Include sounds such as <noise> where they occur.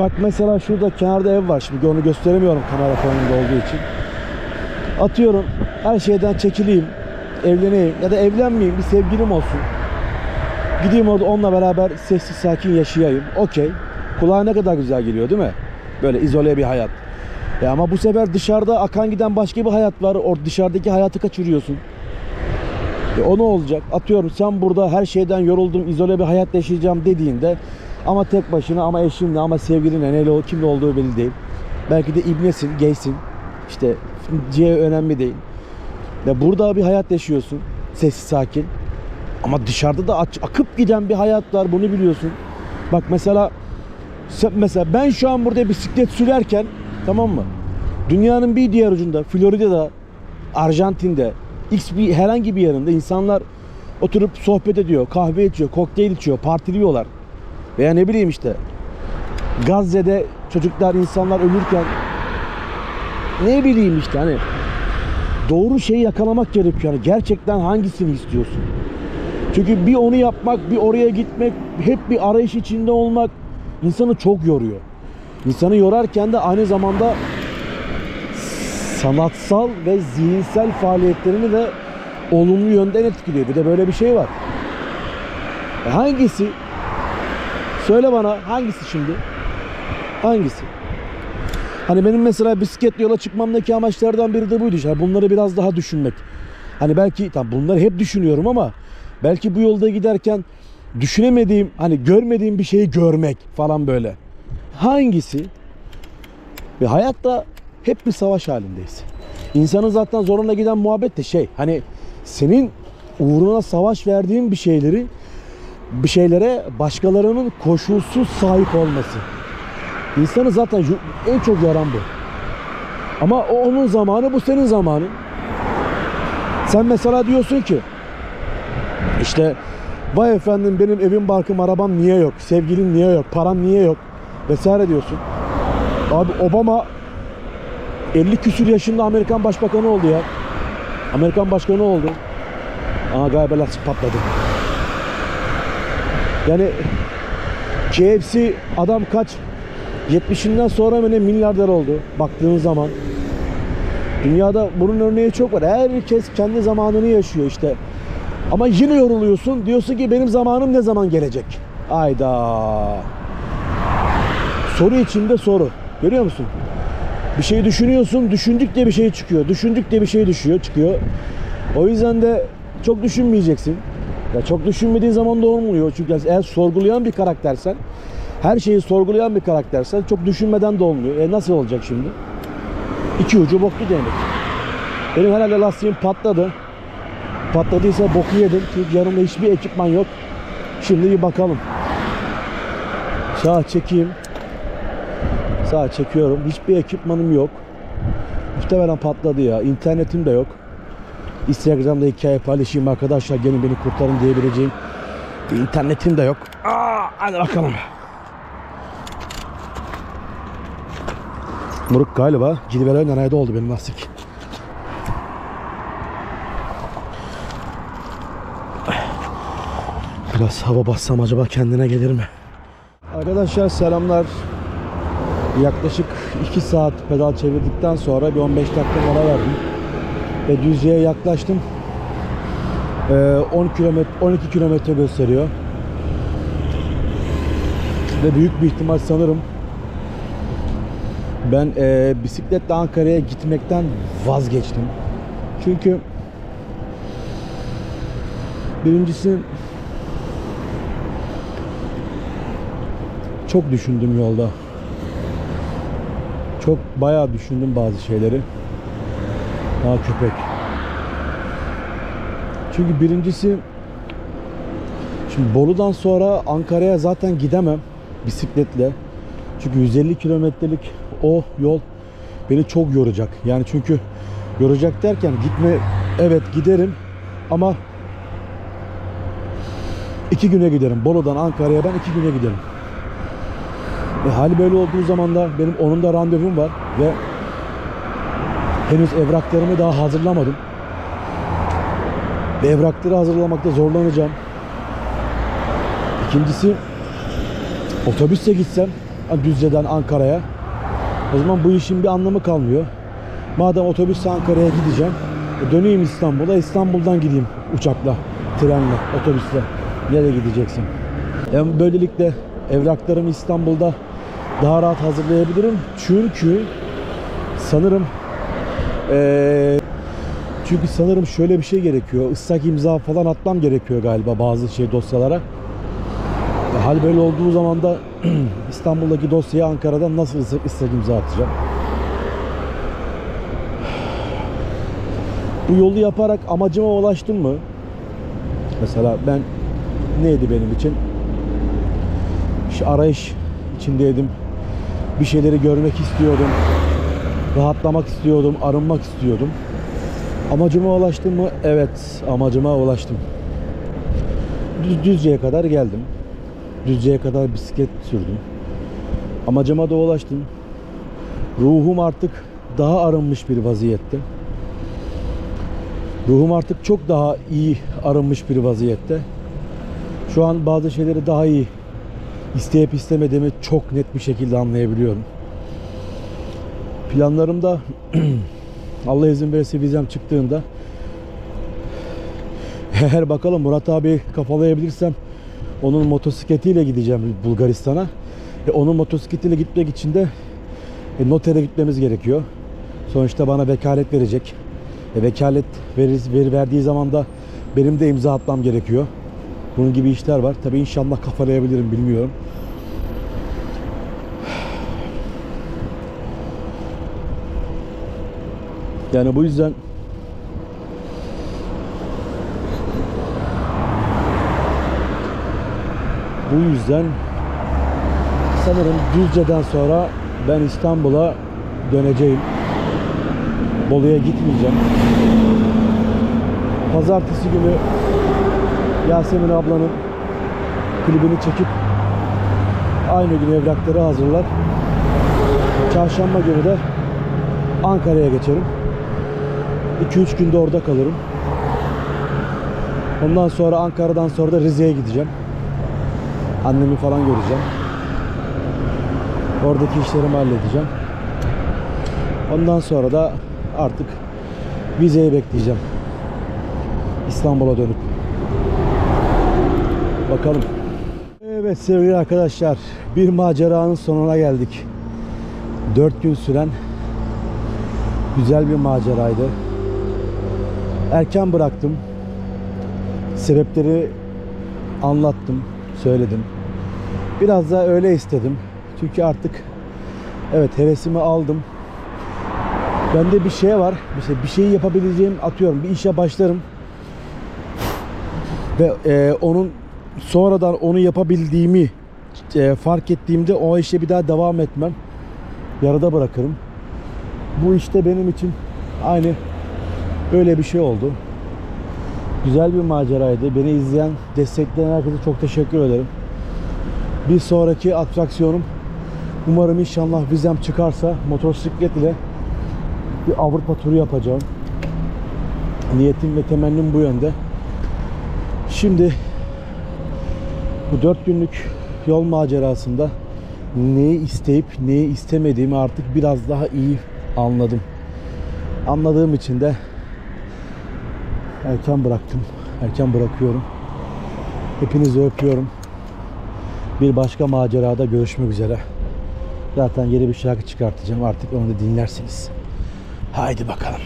Bak mesela şurada kenarda ev var. Şimdi onu gösteremiyorum kamera konumunda olduğu için. Atıyorum her şeyden çekileyim. Evleneyim ya da evlenmeyeyim bir sevgilim olsun. Gideyim orada onunla beraber sessiz sakin yaşayayım. Okey. Kulağa ne kadar güzel geliyor değil mi? Böyle izole bir hayat. Ya ama bu sefer dışarıda akan giden başka bir hayat var. Orada dışarıdaki hayatı kaçırıyorsun. E o ne olacak? Atıyorum sen burada her şeyden yoruldum, izole bir hayat yaşayacağım dediğinde ama tek başına ama eşinle ama sevgilinle neyle kimle olduğu belli değil. Belki de ibnesin, gaysin. İşte C önemli değil. Ve burada bir hayat yaşıyorsun. Sessiz sakin. Ama dışarıda da akıp giden bir hayat var. Bunu biliyorsun. Bak mesela mesela ben şu an burada bisiklet sürerken tamam mı? Dünyanın bir diğer ucunda Florida'da, Arjantin'de, X bir herhangi bir yerinde insanlar oturup sohbet ediyor, kahve içiyor, kokteyl içiyor, partiliyorlar. Veya ne bileyim işte Gazze'de çocuklar, insanlar ölürken ne bileyim işte hani doğru şeyi yakalamak gerekiyor. Yani gerçekten hangisini istiyorsun? Çünkü bir onu yapmak, bir oraya gitmek, hep bir arayış içinde olmak insanı çok yoruyor. İnsanı yorarken de aynı zamanda sanatsal ve zihinsel faaliyetlerini de olumlu yönden etkiliyor. Bir de böyle bir şey var. E hangisi? Söyle bana hangisi şimdi? Hangisi? Hani benim mesela bisikletle yola çıkmamdaki amaçlardan biri de buydu. işte. bunları biraz daha düşünmek. Hani belki tam bunları hep düşünüyorum ama belki bu yolda giderken düşünemediğim, hani görmediğim bir şeyi görmek falan böyle. Hangisi? Ve hayatta hep bir savaş halindeyiz. İnsanın zaten zoruna giden muhabbet de şey hani senin uğruna savaş verdiğin bir şeyleri bir şeylere başkalarının koşulsuz sahip olması. İnsanı zaten en çok yaran bu. Ama o onun zamanı bu senin zamanın. Sen mesela diyorsun ki işte vay efendim benim evim barkım arabam niye yok? Sevgilin niye yok? Param niye yok? Vesaire diyorsun. Abi Obama 50 küsür yaşında Amerikan başbakanı oldu ya. Amerikan başkanı oldu. Aa galiba lastik patladı. Yani KFC adam kaç 70'inden sonra ne milyarder oldu baktığın zaman. Dünyada bunun örneği çok var. Herkes kendi zamanını yaşıyor işte. Ama yine yoruluyorsun. Diyorsun ki benim zamanım ne zaman gelecek? Ayda. Soru içinde soru. Görüyor musun? Bir şey düşünüyorsun, düşündükçe bir şey çıkıyor. Düşündükçe bir şey düşüyor, çıkıyor. O yüzden de çok düşünmeyeceksin. Ya çok düşünmediğin zaman da olmuyor. Çünkü eğer sorgulayan bir karaktersen, her şeyi sorgulayan bir karaktersen çok düşünmeden de olmuyor. E nasıl olacak şimdi? İki ucu boklu demek. Benim herhalde lastiğim patladı. Patladıysa boku yedim. Çünkü yanımda hiçbir ekipman yok. Şimdi bir bakalım. Sağa çekeyim. Sağa çekiyorum. Hiçbir ekipmanım yok. Muhtemelen patladı ya. İnternetim de yok. Instagram'da hikaye paylaşayım arkadaşlar. Gelin beni kurtarın diyebileceğim. Bir internetim de yok. Aa, hadi bakalım. Muruk galiba Cilvelen Nanay'da oldu benim lastik. Biraz hava bassam acaba kendine gelir mi? Arkadaşlar selamlar. Yaklaşık 2 saat pedal çevirdikten sonra bir 15 dakika mola verdim. Ve Düzce'ye yaklaştım. Ee, 10 kilometre 12 kilometre gösteriyor. Ve büyük bir ihtimal sanırım ben e, bisikletle Ankara'ya gitmekten vazgeçtim. Çünkü birincisi çok düşündüm yolda. Çok bayağı düşündüm bazı şeyleri. Daha köpek. Çünkü birincisi şimdi Bolu'dan sonra Ankara'ya zaten gidemem bisikletle. Çünkü 150 kilometrelik o yol beni çok yoracak. Yani çünkü yoracak derken gitme evet giderim ama iki güne giderim. Bolu'dan Ankara'ya ben iki güne giderim. E, hali böyle olduğu zaman da benim onun da randevum var ve henüz evraklarımı daha hazırlamadım. Ve evrakları hazırlamakta zorlanacağım. İkincisi otobüsle gitsem Düzce'den Ankara'ya. O zaman bu işin bir anlamı kalmıyor. Madem otobüsle Ankara'ya gideceğim, e döneyim İstanbul'a. İstanbul'dan gideyim uçakla, trenle, otobüsle. Nereye gideceksin? Yani böylelikle evraklarımı İstanbul'da daha rahat hazırlayabilirim. Çünkü sanırım eee, çünkü sanırım şöyle bir şey gerekiyor. Islak imza falan atmam gerekiyor galiba bazı şey dosyalara. Hal böyle olduğu zaman da <clears throat> İstanbul'daki dosyayı Ankara'dan nasıl ıslak, ıslak imza atacağım? Bu yolu yaparak amacıma ulaştım mı? Mesela ben neydi benim için? İşte arayış içindeydim. Bir şeyleri görmek istiyordum. Rahatlamak istiyordum, arınmak istiyordum. Amacıma ulaştım mı? Evet, amacıma ulaştım. Düz, Düzce'ye kadar geldim. Düzce'ye kadar bisiklet sürdüm. Amacıma da ulaştım. Ruhum artık daha arınmış bir vaziyette. Ruhum artık çok daha iyi arınmış bir vaziyette. Şu an bazı şeyleri daha iyi isteyip istemediğimi çok net bir şekilde anlayabiliyorum. Planlarımda <clears throat> Allah izin verirse vizem çıktığında eğer bakalım Murat abi kafalayabilirsem onun motosikletiyle gideceğim Bulgaristan'a. E, onun motosikletiyle gitmek için de e, notere gitmemiz gerekiyor. Sonuçta bana vekalet verecek. E, vekalet verir, ver, verdiği zaman da benim de imza atmam gerekiyor. Bunun gibi işler var. Tabii inşallah kafalayabilirim bilmiyorum. Yani bu yüzden bu yüzden sanırım Düzce'den sonra ben İstanbul'a döneceğim. Bolu'ya gitmeyeceğim. Pazartesi günü Yasemin ablanın klibini çekip aynı gün evrakları hazırlar. Çarşamba günü de Ankara'ya geçerim. 2-3 günde orada kalırım. Ondan sonra Ankara'dan sonra da Rize'ye gideceğim. Annemi falan göreceğim. Oradaki işlerimi halledeceğim. Ondan sonra da artık vizeyi bekleyeceğim. İstanbul'a dönüp. Bakalım. Evet sevgili arkadaşlar, bir maceranın sonuna geldik. 4 gün süren güzel bir maceraydı. Erken bıraktım. Sebepleri anlattım, söyledim. Biraz da öyle istedim. Çünkü artık evet hevesimi aldım. Bende bir şey var. Mesela bir şeyi yapabileceğim atıyorum. Bir işe başlarım. Ve e, onun sonradan onu yapabildiğimi e, fark ettiğimde o işe bir daha devam etmem. Yarıda bırakırım. Bu işte benim için aynı öyle bir şey oldu. Güzel bir maceraydı. Beni izleyen, destekleyen herkese çok teşekkür ederim. Bir sonraki atraksiyonum umarım inşallah vizem çıkarsa motosiklet ile bir Avrupa turu yapacağım. Niyetim ve temennim bu yönde. Şimdi bu dört günlük yol macerasında neyi isteyip neyi istemediğimi artık biraz daha iyi anladım. Anladığım için de erken bıraktım. Erken bırakıyorum. Hepinizi öpüyorum. Bir başka macerada görüşmek üzere. Zaten yeni bir şarkı çıkartacağım. Artık onu da dinlersiniz. Haydi bakalım.